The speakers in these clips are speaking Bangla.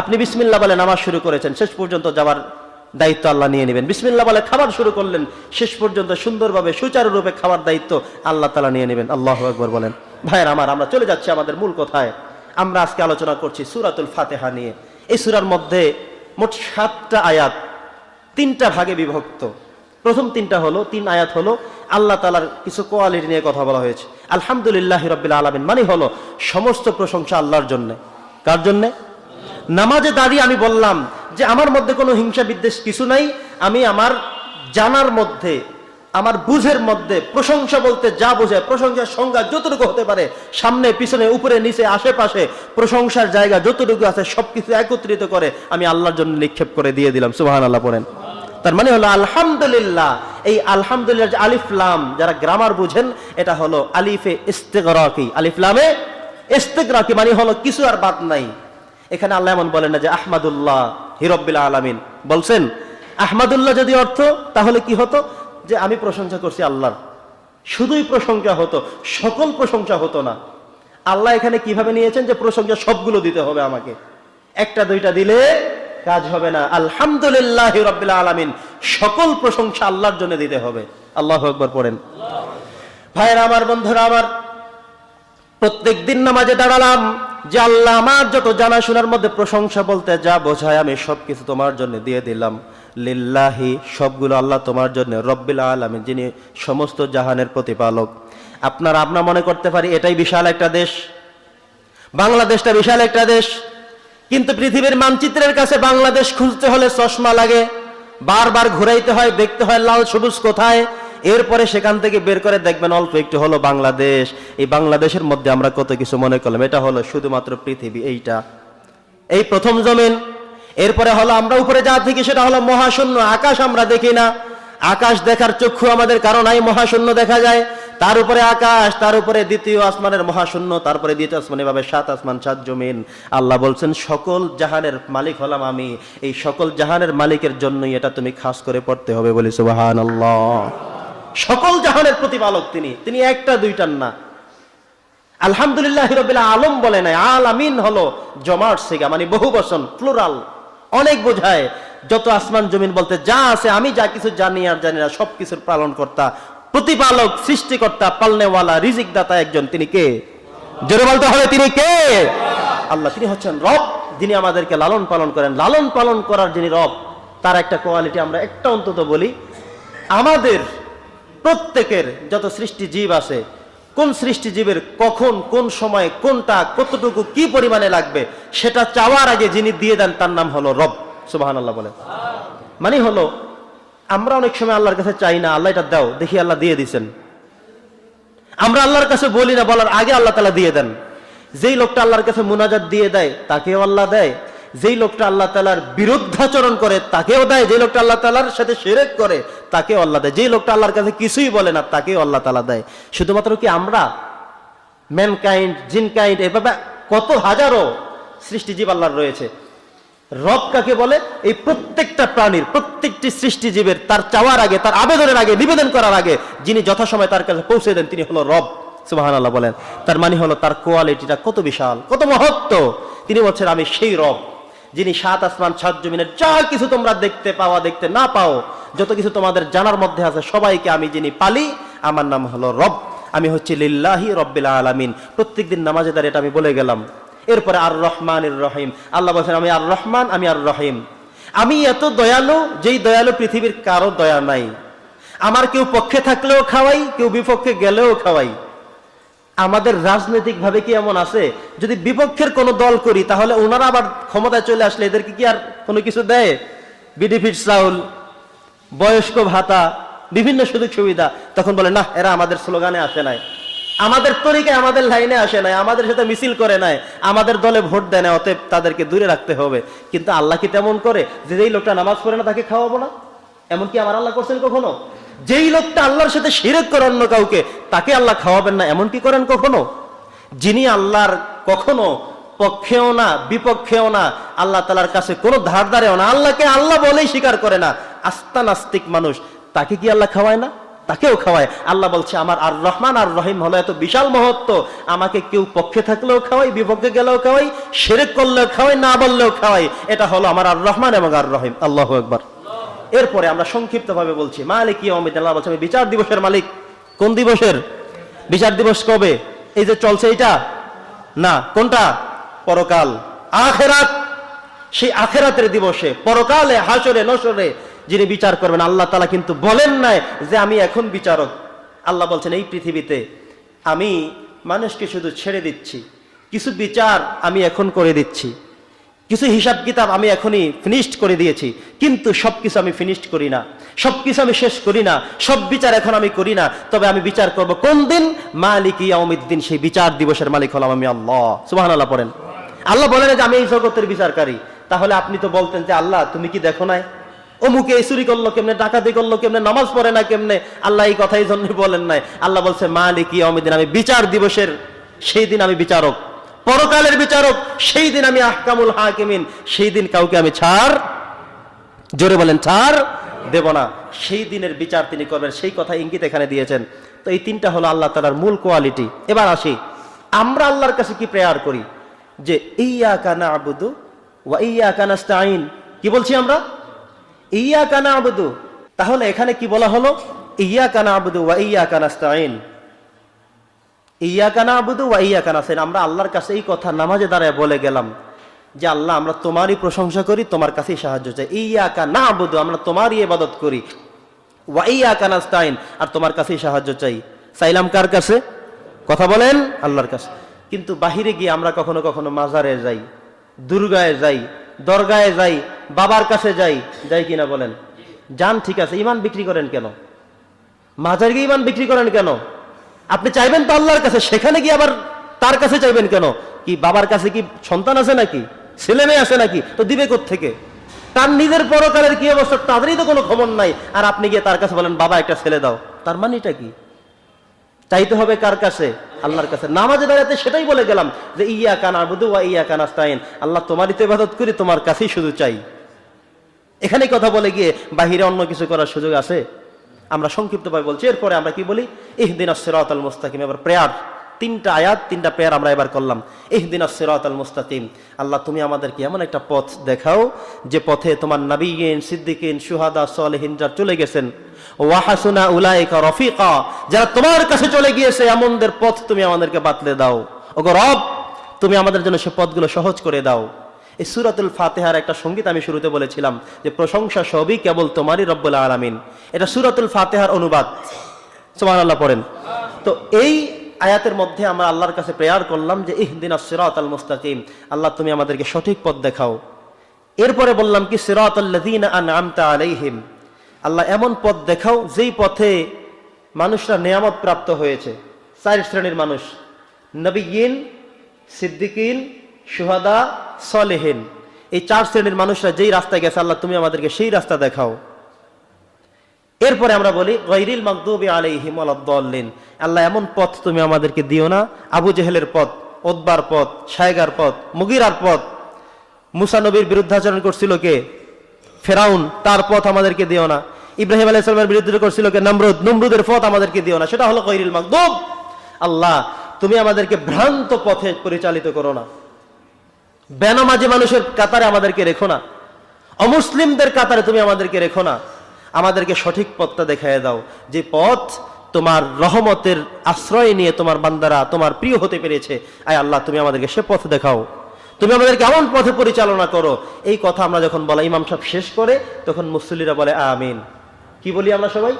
আপনি বিসমিল্লা বলে নামাজ শুরু করেছেন, শেষ পর্যন্ত যাওয়ার দায়িত্ব আল্লাহ নিয়ে নেবেন। বিসমিল্লা বলে খাবার শুরু করলেন, শেষ পর্যন্ত সুন্দরভাবে, সুচারুরূপে খাবার দায়িত্ব আল্লাহ তালা নিয়ে নেবেন। আল্লাহ একবার বলেন, ভাইয়ের আমার, আমরা চলে যাচ্ছি আমাদের মূল কথায়? আমরা আজকে আলোচনা করছি সুরাতুল ফাতেহা নিয়ে। এই সুরার মধ্যে মোট সাতটা আয়াত, তিনটা ভাগে বিভক্ত। প্রথম তিনটা হলো, তিন আয়াত হলো আল্লাহ তালার কিছু কোয়ালিটি নিয়ে কথা বলা হয়েছে। আলহামদুলিল্লাহ রবিল আলমিন মানে হলো সমস্ত প্রশংসা আল্লাহর জন্যে। কার জন্যে? নামাজে দাঁড়িয়ে আমি বললাম যে আমার মধ্যে কোনো হিংসা বিদ্বেষ কিছু নাই, আমি আমার জানার মধ্যে, আমার বুঝের মধ্যে, প্রশংসা বলতে যা বোঝায়, প্রশংসার সংজ্ঞা যতটুকু হতে পারে, সামনে, পিছনে, উপরে, নিচে, আশেপাশে, প্রশংসার জায়গা যতটুকু আছে, সবকিছু একত্রিত করে আমি আল্লাহর জন্য নিক্ষেপ করে দিয়ে দিলাম সুবাহান আল্লাহ পড়েন। তার মানে হলো আলহামদুলিল্লাহ, এই আলহামদুলিল্লাহ যে আলিফলাম যারা গ্রামার বুঝেন, এটা হলো আলিফে ইস্তেগরাকি। আলিফলামে ইস্তেগরাকি মানে হলো কিছু আর বাদ নাই। এখানে আল্লাহ এমন বলেন না যে আহমাদুল্লাহ হিরব্বিল আলামিন। বলছেন, আহমাদুল্লাহ যদি অর্থ, তাহলে কি হতো? যে আমি প্রশংসা করছি আল্লাহর। শুধুই প্রশংসা হতো, সকল প্রশংসা হতো না। আল্লাহ এখানে কীভাবে নিয়েছেন? যে প্রশংসা সবগুলো দিতে হবে আমাকে। একটা, দুইটা দিলে কাজ হবে না। আলহামদুলিল্লাহ রবিল আলমিন, সকল প্রশংসা আল্লাহর জন্য দিতে হবে। আল্লাহ একবার পড়েন। ভাইয়ের, আমার বন্ধুরা, আমার প্রত্যেক দিন নামাজে দাঁড়ালাম। যে আল্লাহ আমার যত জানাশোনার মধ্যে প্রশংসা বলতে যা বোঝায়, আমি সবকিছু তোমার জন্য দিয়ে দিলাম। লিল্লাহি, সবগুলো আল্লাহ তোমার জন্য, রব্বিল আলমী যিনি সমস্ত জাহানের প্রতিপালক। আপনার আপনার মনে করতে পারি এটাই বিশাল একটা দেশ। বাংলাদেশটা বিশাল একটা দেশ। কিন্তু পৃথিবীর মানচিত্রের কাছে বাংলাদেশ খুঁজতে হলে চশমা লাগে। বারবার ঘুরাইতে হয়, দেখতে হয়, লাল সবুজ কোথায়? এরপরে সেখান থেকে বের করে দেখবেন অল্প একটু হলো বাংলাদেশ। এই বাংলাদেশের মধ্যে আমরা কত কিছু মনে করলাম। এটা হলো শুধুমাত্র পৃথিবী, এইটা। এই প্রথম জমিন, এরপরে হলো আমরা উপরে যা থেকে সেটা হলো মহাশূন্য। আকাশ আমরা দেখি না। আকাশ দেখার চক্ষু আমাদের কারণ নাই, মহাশূন্য দেখা যায়। তার উপরে আকাশ, তার উপরে দ্বিতীয় আসমানের মহাশূন্য, তারপরে দ্বিতীয় আসমান, এভাবে সাত আসমান, সাত জমিন। আল্লাহ বলছেন, সকল জাহানের মালিক হলাম আমি। এই সকল জাহানের মালিকের জন্যই এটা তুমি খাস করে পড়তে হবে বলি সুবাহান আল্লাহ সকল জাহানের প্রতিপালক তিনি তিনি একটা, দুইটার না। আলহামদুলিল্লাহ রবিল আলম বলে নাই, আলামিন হলো জমার সিগা মানে বহু বচন প্লুরাল অনেক বোঝায়। যত আসমান জমিন বলতে যা আছে, আমি যা কিছু জানি আর জানি না সব কিছুর পালন কর্তা প্রতিপালক, সৃষ্টিকর্তা, পালনেওয়ালা রিজিক দাতা একজন, তিনি কে? জোরে বলতে হবে, তিনি কে? আল্লাহ, তিনি হচ্ছেন রব, যিনি আমাদেরকে লালন পালন করেন। লালন পালন করার যিনি রব, তার একটা কোয়ালিটি আমরা একটা অন্তত বলি, আমাদের প্রত্যেকের যত সৃষ্টি জীব আছে, কোন সৃষ্টিজীবের কখন, কোন সময়, কোনটা, কতটুকু, কি পরিমাণে লাগবে, সেটা চাওয়ার আগে যিনি দিয়ে দেন, তার নাম হলো রব। সুবাহান আল্লাহ বলে মানে হলো, আমরা অনেক সময় আল্লাহর কাছে চাই না, আল্লাহ এটা দাও, দেখি আল্লাহ দিয়ে দিছেন। আমরা আল্লাহর কাছে বলি না, বলার আগে আল্লাহ তালা দিয়ে দেন। যেই লোকটা আল্লাহর কাছে মুনাজাত দিয়ে দেয়, তাকেও আল্লাহ দেয় যেই লোকটা আল্লাহ তালার বিরুদ্ধাচরণ করে, তাকেও দেয়। যে লোকটা আল্লাহ তালার সাথে সেরেক করে, তাকেও আল্লাহ দেয়। যেই লোকটা আল্লাহর কাছে কিছুই বলে না, তাকেও আল্লাহ তালা দেয়। শুধুমাত্র কি আমরা? ম্যানকাইন্ড জিনকাইন্ড এভাবে কত হাজারো সৃষ্টিজীব আল্লাহর রয়েছে। রব কাকে বলে? এই প্রত্যেকটা প্রাণীর, প্রত্যেকটি সৃষ্টিজীবের তার চাওয়ার আগে, তার আবেদনের আগে, নিবেদন করার আগে, যিনি যথাসময় তার কাছে পৌঁছে দেন, তিনি হলো রব। সুবাহান আল্লাহ বলেন। তার মানে হলো তার কোয়ালিটিটা কত বিশাল, কত মহত্ব। তিনি বলছেন, আমি সেই রব। যিনি সাত আসমান, সাত জমিনের যা কিছু তোমরা দেখতে পাওয়া, দেখতে না পাও, যত কিছু তোমাদের জানার মধ্যে আছে, সবাইকে আমি যিনি পালি, আমার নাম হলো রব। আমি হচ্ছে লিল্লাহি রব্বিল আলামিন। প্রত্যেকদিন নামাজে দাঁড়িয়ে এটা আমি বলে গেলাম। এরপরে আর রহমান রহিম। আল্লাহ বলছেন, আমি আর রহমান আমি আর রহিম আমি এত দয়ালু, যেই দয়ালু পৃথিবীর কারও দয়া নাই। আমার কেউ পক্ষে থাকলেও খাওয়াই, কেউ বিপক্ষে গেলেও খাওয়াই। আমাদের রাজনৈতিক ভাবে কি এমন আছে? যদি বিপক্ষের কোনো দল করি, তাহলে ওনারা আবার ক্ষমতায় চলে আসলে এদেরকে কি আর কোনো কিছু দেয়? বিডিফিট চাউল বয়স্ক ভাতা, বিভিন্ন সুযোগ সুবিধা। তখন বলে না এরা আমাদের স্লোগানে আসে নাই। আমাদের তরিকায়, আমাদের লাইনে আসে নাই। আমাদের সাথে মিছিল করে নাই। আমাদের দলে ভোট দেয় না অতএব তাদেরকে দূরে রাখতে হবে। কিন্তু আল্লাহ কি তেমন করে? যে যেই লোকটা নামাজ পড়ে না, তাকে খাওয়াবো না? এমনকি আমার আল্লাহ করছেন কখনো? যেই লোকটা আল্লাহর সাথে শিরেক করে অন্য কাউকে, তাকে আল্লাহ খাওয়াবেন না এমন কি করেন কখনো? যিনি আল্লাহর কখনো পক্ষেও না, বিপক্ষেও না, আল্লাহ তালার কাছে কোনো ধার ধারেও না, আল্লাহকে আল্লাহ বলেই স্বীকার করে না, আস্থা নাস্তিক মানুষ, তাকে কি আল্লাহ খাওয়ায় না? তাকেও খাওয়ায়। আল্লাহ বলছে, আমার আর রহমান আর রহিম হলো এত বিশাল মহত্ব, আমাকে কেউ পক্ষে থাকলেও খাওয়াই বিপক্ষে গেলেও খাওয়াই সেরেক করলেও খাওয়াই না বললেও খাওয়াই এটা হলো আমার আর রহমান এবং আর রহিম আল্লাহ একবার এরপরে আমরা সংক্ষিপ্ত ভাবে বলছি, মালিক অমিত আল্লাহ বলছে, আমি বিচার দিবসের মালিক। কোন দিবসের? বিচার দিবস কবে? এই যে চলছে এটা না, কোনটা? পরকাল। আখেরাত। সেই আখেরাতের দিবসে, পরকালে হাসরে নসরে যিনি বিচার করবেন, আল্লাহ তালা কিন্তু বলেন নাই যে আমি এখন বিচারক। আল্লাহ বলছেন, এই পৃথিবীতে আমি মানুষকে শুধু ছেড়ে দিচ্ছি, কিছু বিচার আমি এখন করে দিচ্ছি। কিছু হিসাব কিতাব আমি এখনই ফিনিশড করে দিয়েছি, কিন্তু সবকিছু আমি ফিনিশড করি না। সবকিছু আমি শেষ করি না, সব বিচার এখন আমি করি না, তবে আমি বিচার করব কোন দিন? মালিক ইয়াউমিদ্দিন, সেই বিচার দিবসের মালিক হলাম আমি আল্লাহ। সুবহান আল্লাহ পড়েন। আল্লাহ বলেন যে আমি এই জগতের বিচারকারী। তাহলে আপনি তো বলতেন যে আল্লাহ, তুমি কি দেখো নাই? অমুকে চুরি করল কেমনে, ডাকাতি করল কেমনে, নামাজ পড়ে না কেমনে? আল্লাহ এই কথাই জন্য বলেন নাই। আল্লাহ বলছে, মালিক ইয়াউমিদ্দিন, আমি বিচার দিবসের, সেই দিন আমি বিচারক। পরকালের বিচারক, সেই দিন আমি আহকামুল হাকিমিন, সেই দিন কাউকে আমি ছাড়, জোরে বলেন ছাড় দেব না। সেই দিনের বিচার তিনি করবেন, সেই কথা ইঙ্গিত এখানে দিয়েছেন। তো এই তিনটা হলো আল্লাহ তালার মূল কোয়ালিটি। এবার আসি, আমরা আল্লাহর কাছে কি প্রেয়ার করি? যে ইয়া কানা আবুদু ওয়া ইয়া কানাস্তাইন কি বলছি আমরা? ইয়া কানা আবুদু তাহলে এখানে কি বলা হলো? ইয়া কানা আবুদু ওয়া ইয়া কানাস্তাইন ইয়া কানা আবুদু ওয়া ইয়া কানাস্তাইন আমরা আল্লাহর কাছে এই কথা নামাজে দাঁড়ায় বলে গেলাম যে, আল্লাহ, আমরা তোমারই প্রশংসা করি, তোমার কাছেই সাহায্য চাই। ইয়া কানা আবুদু আমরা তোমারই ইবাদত করি। ওয়া ইয়া কানাস্তাইন আর তোমার কাছেই সাহায্য চাই। চাইলাম কার কাছে? কথা বলেন, আল্লাহর কাছে। কিন্তু বাহিরে গিয়ে আমরা কখনো কখনো মাজারে যাই, দুর্গায় যাই, দরগায় যাই, বাবার কাছে যাই যাই কিনা বলেন। যান, ঠিক আছে, ইমান বিক্রি করেন কেন? মাজার গিয়ে ইমান বিক্রি করেন কেন? আপনি চাইবেন তো আল্লাহর কাছে, সেখানে গিয়ে আবার তার কাছে চাইবেন কেন? কি বাবার কাছে কি সন্তান আছে নাকি? ছেলে মেয়ে আছে নাকি? তো দিবে থেকে তার নিজের পরকালের কি অবস্থা? তাদেরই তো কোনো খবর নাই। আর আপনি গিয়ে তার কাছে বলেন, বাবা, একটা ছেলে দাও। তার মানেটা কি? চাইতে হবে কার কাছে? আল্লাহর কাছে। নামাজে দাঁড়াতে সেটাই বলে গেলাম যে ইয়া কানা বুধু ইয়া কানাস্তাইন আল্লাহ তোমারই তো ইবাদত করি, তোমার কাছেই শুধু চাই। এখানে কথা বলে গিয়ে বাহিরে অন্য কিছু করার সুযোগ আছে? আমরা সংক্ষিপ্তভাবে বলছি, এরপরে আমরা কি বলি? ইহদিন সিরাত আল মুস্তাকিম। এবার প্রেয়ার, তিনটা আয়াত, তিনটা প্রেয়ার আমরা এবার করলাম। ইহদিন সিরাত আল মুস্তাকিম। আল্লাহ, তুমি আমাদেরকে এমন একটা পথ দেখাও যে পথে তোমার নবীন সিদ্দিকিন সুহাদা সালেহিনরা চলে গেছেন, ওয়াহাসুনা উলাইকা রফিকা, যারা তোমার কাছে চলে গিয়েছে, এমনদের পথ তুমি আমাদেরকে বাতলে দাও। ওগো রব, তুমি আমাদের জন্য সে পথগুলো সহজ করে দাও। এই সুরাতুল ফাতেহার একটা সংগীত আমি শুরুতে বলেছিলাম যে প্রশংসা সবই কেবল তোমারই রব্বুল আলামিন। এটা সুরাতুল ফাতেহার অনুবাদ। সুমান আল্লাহ পড়েন। তো এই আয়াতের মধ্যে আমরা আল্লাহর কাছে প্রেয়ার করলাম যে ইহদিন সিরাত আল মুস্তাকিম, আল্লাহ তুমি আমাদেরকে সঠিক পথ দেখাও। এরপরে বললাম কি সিরাত আনআমতা আলাইহিম, আল্লাহ এমন পথ দেখাও যেই পথে মানুষরা নিয়ামত প্রাপ্ত হয়েছে। চার শ্রেণির মানুষ, নবীন, সিদ্দিকিন সুহাদা সলেহিন। এই চার শ্রেণির মানুষরা যেই রাস্তায় গেছে, আল্লাহ তুমি আমাদেরকে সেই রাস্তা দেখাও। এরপরে আমরা বলি গৈরিল মকদুবি আলাইহিম আলাদ্দাল্লিন আল্লাহ এমন পথ তুমি আমাদেরকে দিও না। আবু জেহেলের পথ, ওদবার পথ, শায়গার পথ, মুগিরার পথ। মুসা নবীর বিরুদ্ধাচরণ করছিল কে? ফেরাউন, তার পথ আমাদেরকে দিও না। ইব্রাহিম আলাহ ইসলামের বিরুদ্ধে করছিল কে? নমরুদ, নমরুদের পথ আমাদেরকে দিও না। সেটা হলো গৈরিল মকদুব আল্লাহ, তুমি আমাদেরকে ভ্রান্ত পথে পরিচালিত করো না। বেনামাজি মানুষের কাতারে আমাদেরকে রেখো না। অমুসলিমদের কাতারে তুমি আমাদেরকে রেখো না। আমাদেরকে সঠিক পথটা দেখায় দাও। যে পথ তোমার রহমতের আশ্রয় নিয়ে তোমার বান্দারা তোমার প্রিয় হতে পেরেছে, আয় আল্লাহ, তুমি আমাদেরকে সে পথ দেখাও। তুমি আমাদেরকে এমন পথে পরিচালনা করো। এই কথা আমরা যখন বলা, ইমাম সাহেব শেষ করে তখন মুসল্লিরা বলে, আমিন। কি বলি আমরা সবাই?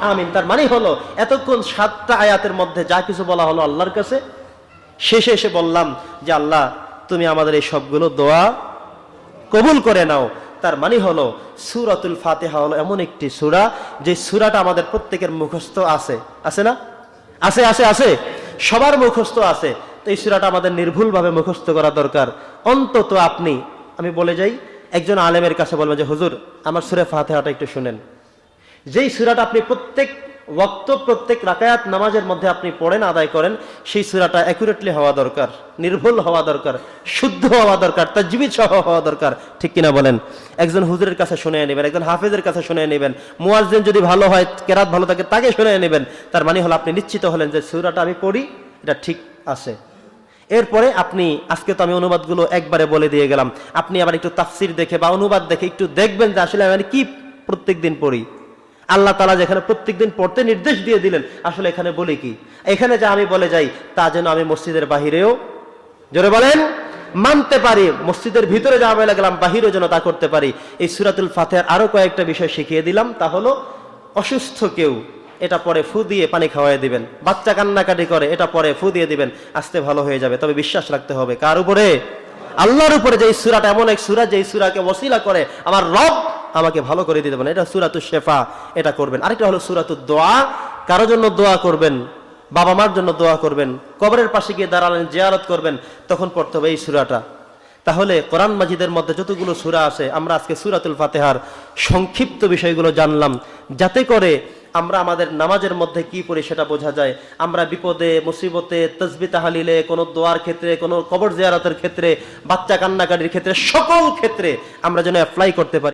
আমিন। তার মানে হলো, এতক্ষণ সাতটা আয়াতের মধ্যে যা কিছু বলা হলো আল্লাহর কাছে, শেষে এসে বললাম যে, আল্লাহ তুমি আমাদের এই সবগুলো দোয়া কবুল করে নাও। তার মানে হলো, সুরাতুল ফাতেহা হলো এমন একটি সুরা, যে সুরাটা আমাদের প্রত্যেকের মুখস্থ আছে। আছে না? আছে আছে আছে। সবার মুখস্থ আছে। তো এই সুরাটা আমাদের নির্ভুলভাবে মুখস্থ করা দরকার। অন্তত আপনি, আমি বলে যাই, একজন আলেমের কাছে বলবেন যে, হুজুর, আমার সুরে ফাতেহাটা একটু শুনেন। যেই সুরাটা আপনি প্রত্যেক ওয়াক্ত প্রত্যেক রাকায়াত নামাজের মধ্যে আপনি পড়েন, আদায় করেন, সেই সুরাটা অ্যাকুরেটলি হওয়া দরকার, নির্ভুল হওয়া দরকার, শুদ্ধ হওয়া দরকার, তাজবিদ সহ হওয়া দরকার। ঠিক কিনা বলেন? একজন হুজুরের কাছে শুনে নেবেন, একজন হাফেজের কাছে শুনে নেবেন, মুয়াজ্জিন যদি ভালো হয়, কেরাত ভালো থাকে, তাকে শুনে নেবেন। তার মানে হলো আপনি নিশ্চিত হলেন যে সুরাটা আমি পড়ি, এটা ঠিক আছে। এরপরে আপনি, আজকে তো আমি অনুবাদগুলো একবারে বলে দিয়ে গেলাম, আপনি আবার একটু তাফসির দেখে বা অনুবাদ দেখে একটু দেখবেন যে আসলে আমি কি প্রত্যেক দিন পড়ি। আল্লাহ তালা যেখানে প্রত্যেকদিন পড়তে নির্দেশ দিয়ে দিলেন, আসলে এখানে বলি কি? এখানে যা আমি বলে যাই, তা যেন আমি মসজিদের বাহিরেও, জোরে বলেন, মানতে পারি, মসজিদের ভিতরে যা বলে গেলাম, বাহিরেও যেন তা করতে পারি। এই সুরাতুল ফাতেহার আরও কয়েকটা বিষয় শিখিয়ে দিলাম, তা হলো অসুস্থ কেউ, এটা পরে ফু দিয়ে পানি খাওয়াই দিবেন। বাচ্চা কান্নাকাটি করে, এটা পরে ফু দিয়ে দিবেন, আস্তে ভালো হয়ে যাবে। তবে বিশ্বাস রাখতে হবে, কার উপরে? আল্লাহর উপরে। যে সুরাটা এমন এক সুরা যে সুরাকে ওসিলা করে, আমার রব আমাকে ভালো করে দিতে পারেন। এটা সুরাতু শেফা, এটা করবেন। আরেকটা হলো সুরাতু দোয়া। কারোর জন্য দোয়া করবেন? বাবা মার জন্য দোয়া করবেন? কবরের পাশে গিয়ে দাঁড়ালেন, জিয়ারত করবেন, তখন পড়তে হবে এই সুরাটা। তাহলে কোরআন মাজিদের মধ্যে যতগুলো সুরা আছে, আমরা আজকে সুরাতুল ফাতেহার সংক্ষিপ্ত বিষয়গুলো জানলাম। যাতে করে আমরা আমাদের নামাজের মধ্যে কি পড়ি সেটা বোঝা যায়। আমরা বিপদে, মুসিবতে, তসবি তাহালিলে, কোনো দোয়ার ক্ষেত্রে, কোনো কবর জিয়ারতের ক্ষেত্রে, বাচ্চা কান্নাকাটির ক্ষেত্রে, সকল ক্ষেত্রে আমরা যেন অ্যাপ্লাই করতে পারি।